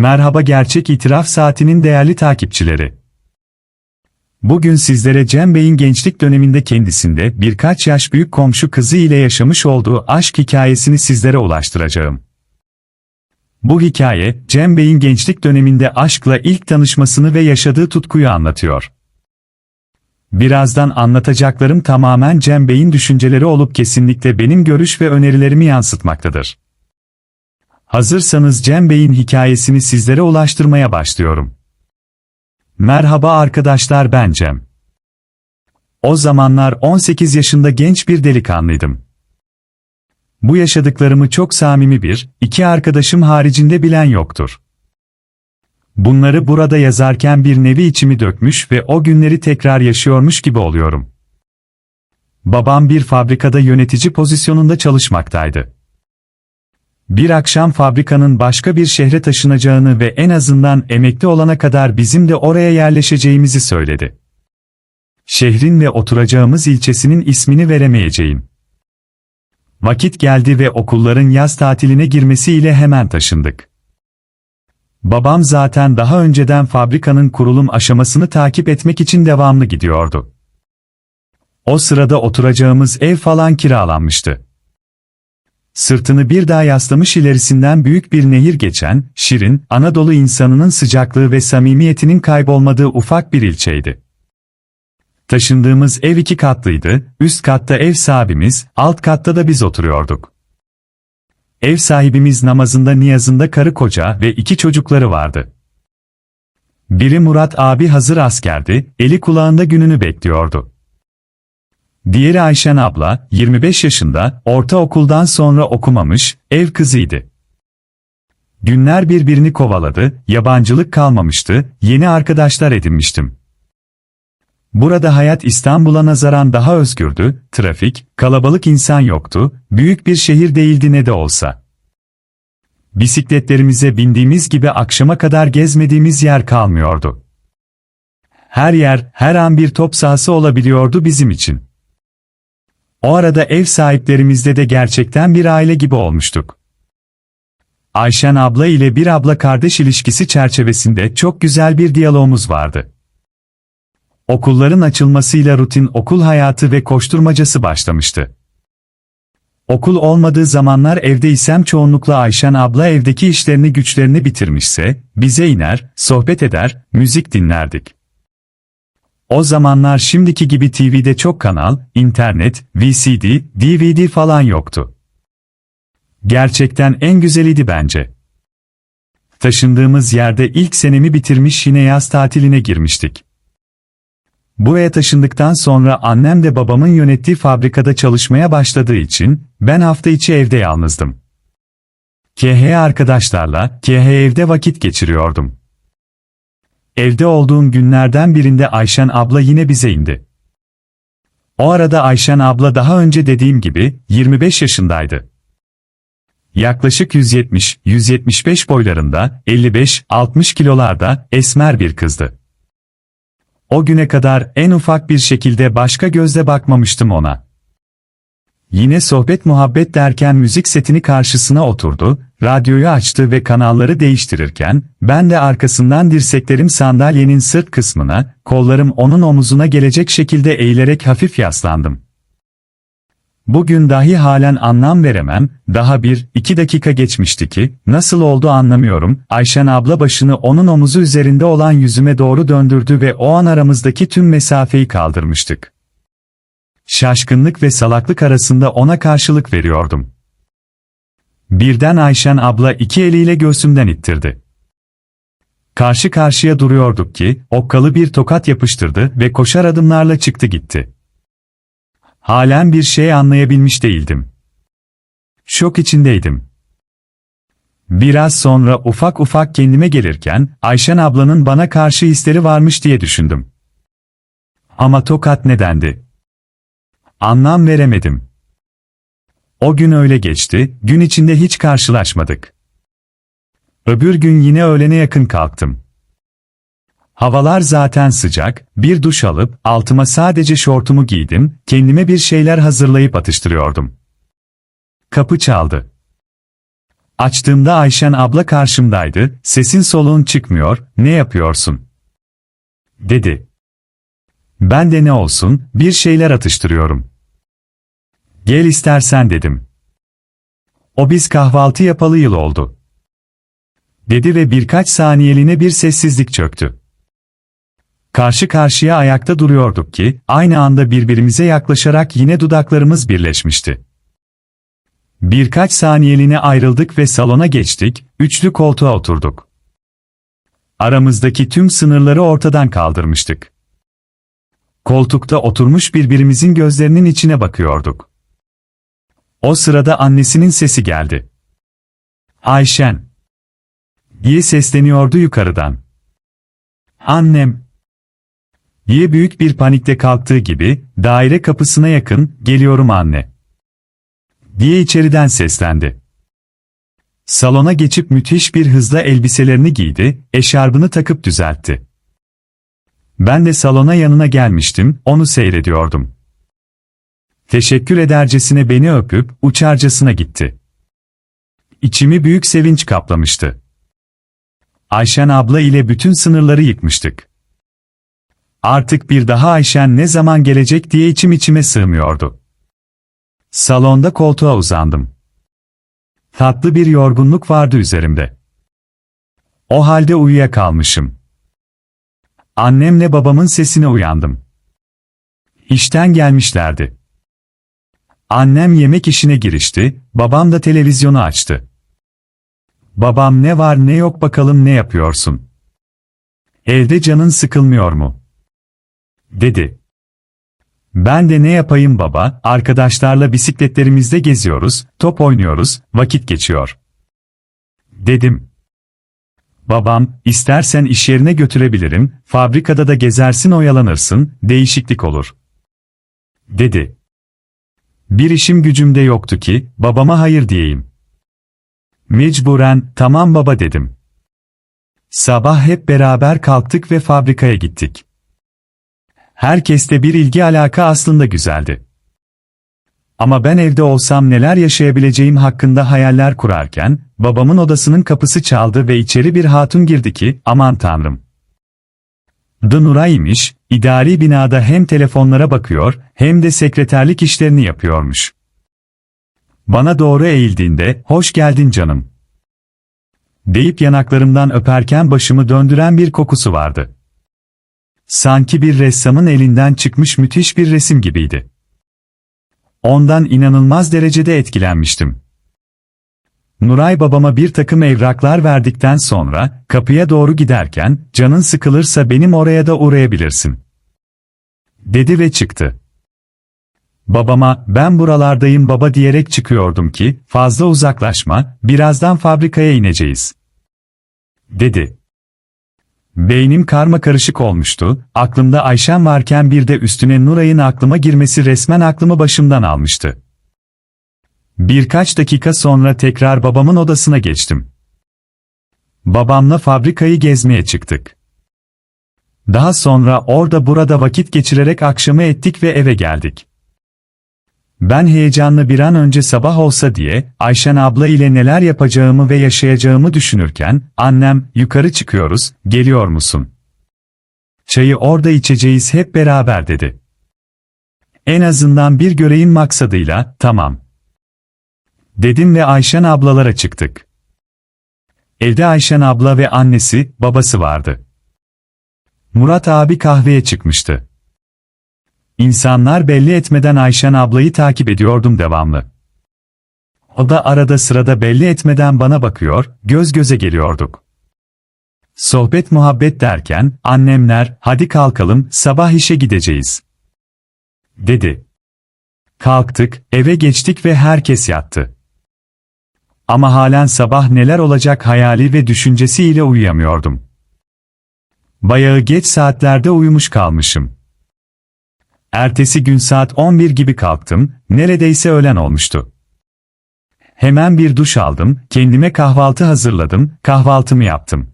Merhaba Gerçek İtiraf Saati'nin değerli takipçileri. Bugün sizlere Cem Bey'in gençlik döneminde kendisinde birkaç yaş büyük komşu kızı ile yaşamış olduğu aşk hikayesini sizlere ulaştıracağım. Bu hikaye, Cem Bey'in gençlik döneminde aşkla ilk tanışmasını ve yaşadığı tutkuyu anlatıyor. Birazdan anlatacaklarım tamamen Cem Bey'in düşünceleri olup kesinlikle benim görüş ve önerilerimi yansıtmaktadır. Hazırsanız Cem Bey'in hikayesini sizlere ulaştırmaya başlıyorum. Merhaba arkadaşlar ben Cem. O zamanlar 18 yaşında genç bir delikanlıydım. Bu yaşadıklarımı çok samimi bir, iki arkadaşım haricinde bilen yoktur. Bunları burada yazarken bir nevi içimi dökmüş ve o günleri tekrar yaşıyormuş gibi oluyorum. Babam bir fabrikada yönetici pozisyonunda çalışmaktaydı. Bir akşam fabrikanın başka bir şehre taşınacağını ve en azından emekli olana kadar bizim de oraya yerleşeceğimizi söyledi. Şehrin ve oturacağımız ilçesinin ismini veremeyeceğim. Vakit geldi ve okulların yaz tatiline girmesiyle hemen taşındık. Babam zaten daha önceden fabrikanın kurulum aşamasını takip etmek için devamlı gidiyordu. O sırada oturacağımız ev falan kiralanmıştı. Sırtını bir daha yaslamış ilerisinden büyük bir nehir geçen, şirin, Anadolu insanının sıcaklığı ve samimiyetinin kaybolmadığı ufak bir ilçeydi. Taşındığımız ev iki katlıydı, üst katta ev sahibimiz, alt katta da biz oturuyorduk. Ev sahibimiz namazında niyazında karı koca ve iki çocukları vardı. Biri Murat abi hazır askerdi, eli kulağında gününü bekliyordu. Diğeri Ayşen abla, 25 yaşında, ortaokuldan sonra okumamış, ev kızıydı. Günler birbirini kovaladı, yabancılık kalmamıştı, yeni arkadaşlar edinmiştim. Burada hayat İstanbul'a nazaran daha özgürdü, trafik, kalabalık insan yoktu, büyük bir şehir değildi ne de olsa. Bisikletlerimize bindiğimiz gibi akşama kadar gezmediğimiz yer kalmıyordu. Her yer, her an bir top sahası olabiliyordu bizim için. O arada ev sahiplerimizde de gerçekten bir aile gibi olmuştuk. Ayşen abla ile bir abla kardeş ilişkisi çerçevesinde çok güzel bir diyalogumuz vardı. Okulların açılmasıyla rutin okul hayatı ve koşturmacası başlamıştı. Okul olmadığı zamanlar evdeysem çoğunlukla Ayşen abla evdeki işlerini güçlerini bitirmişse, bize iner, sohbet eder, müzik dinlerdik. O zamanlar şimdiki gibi TV'de çok kanal, internet, VCD, DVD falan yoktu. Gerçekten en güzeliydi bence. Taşındığımız yerde ilk senemi bitirmiş yine yaz tatiline girmiştik. Buraya taşındıktan sonra annem de babamın yönettiği fabrikada çalışmaya başladığı için ben hafta içi evde yalnızdım. KH arkadaşlarla KH evde vakit geçiriyordum. Evde olduğum günlerden birinde Ayşen abla yine bize indi. O arada Ayşen abla daha önce dediğim gibi 25 yaşındaydı. Yaklaşık 170-175 boylarında, 55-60 kilolarda esmer bir kızdı. O güne kadar en ufak bir şekilde başka gözle bakmamıştım ona. Yine sohbet muhabbet derken müzik setini karşısına oturdu, radyoyu açtı ve kanalları değiştirirken, ben de arkasından dirseklerim sandalyenin sırt kısmına, kollarım onun omuzuna gelecek şekilde eğilerek hafif yaslandım. Bugün dahi halen anlam veremem, daha bir, iki dakika geçmişti ki, nasıl oldu anlamıyorum, Ayşen abla başını onun omuzu üzerinde olan yüzüme doğru döndürdü ve o an aramızdaki tüm mesafeyi kaldırmıştık. Şaşkınlık ve salaklık arasında ona karşılık veriyordum. Birden Ayşen abla iki eliyle göğsümden ittirdi. Karşı karşıya duruyorduk ki, okkalı bir tokat yapıştırdı ve koşar adımlarla çıktı gitti. Halen bir şey anlayabilmiş değildim. Şok içindeydim. Biraz sonra ufak ufak kendime gelirken, Ayşen ablanın bana karşı hisleri varmış diye düşündüm. Ama tokat nedendi? Anlam veremedim. O gün öyle geçti, gün içinde hiç karşılaşmadık. Öbür gün yine öğlene yakın kalktım. Havalar zaten sıcak, bir duş alıp altıma sadece şortumu giydim, kendime bir şeyler hazırlayıp atıştırıyordum. Kapı çaldı. Açtığımda Ayşen abla karşımdaydı, sesin soluğun çıkmıyor, ne yapıyorsun? Dedi. Ben de ne olsun, bir şeyler atıştırıyorum. Gel istersen dedim. O biz kahvaltı yapalı yıl oldu. Dedi ve birkaç saniyeliğine bir sessizlik çöktü. Karşı karşıya ayakta duruyorduk ki, aynı anda birbirimize yaklaşarak yine dudaklarımız birleşmişti. Birkaç saniyeliğine ayrıldık ve salona geçtik, üçlü koltuğa oturduk. Aramızdaki tüm sınırları ortadan kaldırmıştık. Koltukta oturmuş birbirimizin gözlerinin içine bakıyorduk. O sırada annesinin sesi geldi. Ayşen. diye sesleniyordu yukarıdan. Annem. diye büyük bir panikte kalktığı gibi, daire kapısına yakın, geliyorum anne. diye içeriden seslendi. Salona geçip müthiş bir hızla elbiselerini giydi, eşarbını takıp düzeltti. Ben de salona yanına gelmiştim, onu seyrediyordum. Teşekkür edercesine beni öpüp, uçarcasına gitti. İçimi büyük sevinç kaplamıştı. Ayşen abla ile bütün sınırları yıkmıştık. Artık bir daha Ayşen ne zaman gelecek diye içim içime sığmıyordu. Salonda koltuğa uzandım. Tatlı bir yorgunluk vardı üzerimde. O halde uyuyakalmışım. Annemle babamın sesine uyandım. İşten gelmişlerdi. Annem yemek işine girişti, babam da televizyonu açtı. Babam ne var ne yok bakalım ne yapıyorsun? Evde canın sıkılmıyor mu? Dedi. Ben de ne yapayım baba, arkadaşlarla bisikletlerimizde geziyoruz, top oynuyoruz, vakit geçiyor. Dedim. Babam, istersen iş yerine götürebilirim, fabrikada da gezersin oyalanırsın, değişiklik olur. Dedi. Bir işim gücümde yoktu ki, babama hayır diyeyim. Mecburen, tamam baba dedim. Sabah hep beraber kalktık ve fabrikaya gittik. Herkeste bir ilgi alaka aslında güzeldi. Ama ben evde olsam neler yaşayabileceğim hakkında hayaller kurarken, babamın odasının kapısı çaldı ve içeri bir hatun girdi ki, aman tanrım. The Nuray'mış, idari binada hem telefonlara bakıyor, hem de sekreterlik işlerini yapıyormuş. Bana doğru eğildiğinde, hoş geldin canım. Deyip yanaklarımdan öperken başımı döndüren bir kokusu vardı. Sanki bir ressamın elinden çıkmış müthiş bir resim gibiydi. Ondan inanılmaz derecede etkilenmiştim. Nuray babama bir takım evraklar verdikten sonra, kapıya doğru giderken, canın sıkılırsa benim oraya da uğrayabilirsin. Dedi ve çıktı. Babama, ben buralardayım baba diyerek çıkıyordum ki, fazla uzaklaşma, birazdan fabrikaya ineceğiz. Dedi. Beynim karma karışık olmuştu, aklımda Ayşen varken bir de üstüne Nuray'ın aklıma girmesi resmen aklımı başımdan almıştı. Birkaç dakika sonra tekrar babamın odasına geçtim. Babamla fabrikayı gezmeye çıktık. Daha sonra orada burada vakit geçirerek akşamı ettik ve eve geldik. Ben heyecanlı bir an önce sabah olsa diye, Ayşen abla ile neler yapacağımı ve yaşayacağımı düşünürken, annem, yukarı çıkıyoruz, geliyor musun? Çayı orada içeceğiz hep beraber dedi. En azından bir göreyim maksadıyla, tamam. Dedim ve Ayşen ablalara çıktık. Evde Ayşen abla ve annesi, babası vardı. Murat abi kahveye çıkmıştı. İnsanlar belli etmeden Ayşen ablayı takip ediyordum devamlı. O da arada sırada belli etmeden bana bakıyor, göz göze geliyorduk. Sohbet muhabbet derken, annemler, hadi kalkalım, sabah işe gideceğiz. Dedi. Kalktık, eve geçtik ve herkes yattı. Ama halen sabah neler olacak hayali ve düşüncesiyle uyuyamıyordum. Bayağı geç saatlerde uyumuş kalmışım. Ertesi gün saat 11 gibi kalktım, neredeyse öğlen olmuştu. Hemen bir duş aldım, kendime kahvaltı hazırladım, kahvaltımı yaptım.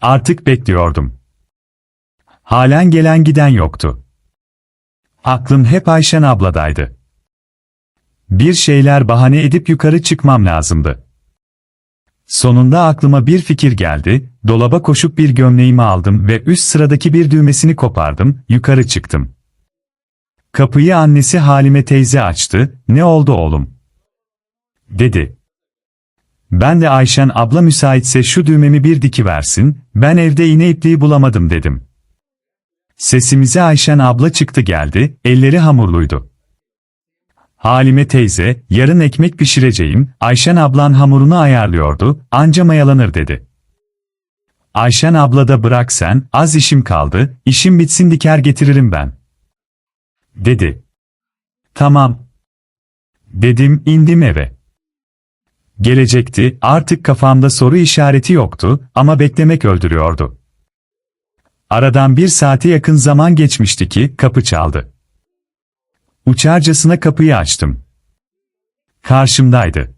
Artık bekliyordum. Halen gelen giden yoktu. Aklım hep Ayşen abladaydı. Bir şeyler bahane edip yukarı çıkmam lazımdı. Sonunda aklıma bir fikir geldi, dolaba koşup bir gömleğimi aldım ve üst sıradaki bir düğmesini kopardım, yukarı çıktım. Kapıyı annesi Halime teyze açtı, ne oldu oğlum? Dedi. Ben de Ayşen abla müsaitse şu düğmemi bir dikiversin, ben evde iğne ipliği bulamadım dedim. Sesimize Ayşen abla çıktı geldi, elleri hamurluydu. Halime teyze, yarın ekmek pişireceğim, Ayşen ablan hamurunu ayarlıyordu, anca mayalanır dedi. Ayşen abla da bırak sen, az işim kaldı, işim bitsin diker getiririm ben. Dedi. Tamam. Dedim indim eve. Gelecekti, artık kafamda soru işareti yoktu ama beklemek öldürüyordu. Aradan bir saate yakın zaman geçmişti ki kapı çaldı. Uçarcasına kapıyı açtım. Karşımdaydı.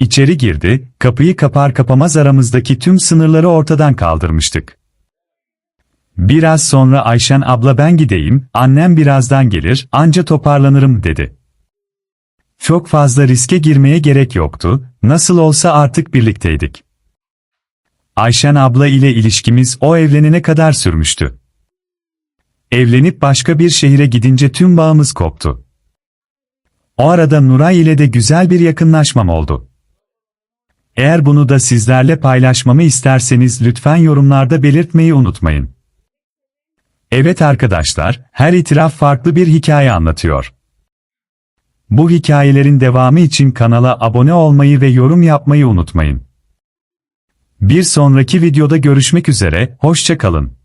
İçeri girdi, kapıyı kapar kapamaz aramızdaki tüm sınırları ortadan kaldırmıştık. Biraz sonra Ayşen abla ben gideyim, annem birazdan gelir, anca toparlanırım dedi. Çok fazla riske girmeye gerek yoktu, nasıl olsa artık birlikteydik. Ayşen abla ile ilişkimiz o evlenene kadar sürmüştü. Evlenip başka bir şehire gidince tüm bağımız koptu. O arada Nuray ile de güzel bir yakınlaşmam oldu. Eğer bunu da sizlerle paylaşmamı isterseniz lütfen yorumlarda belirtmeyi unutmayın. Evet arkadaşlar, her itiraf farklı bir hikaye anlatıyor. Bu hikayelerin devamı için kanala abone olmayı ve yorum yapmayı unutmayın. Bir sonraki videoda görüşmek üzere, hoşça kalın.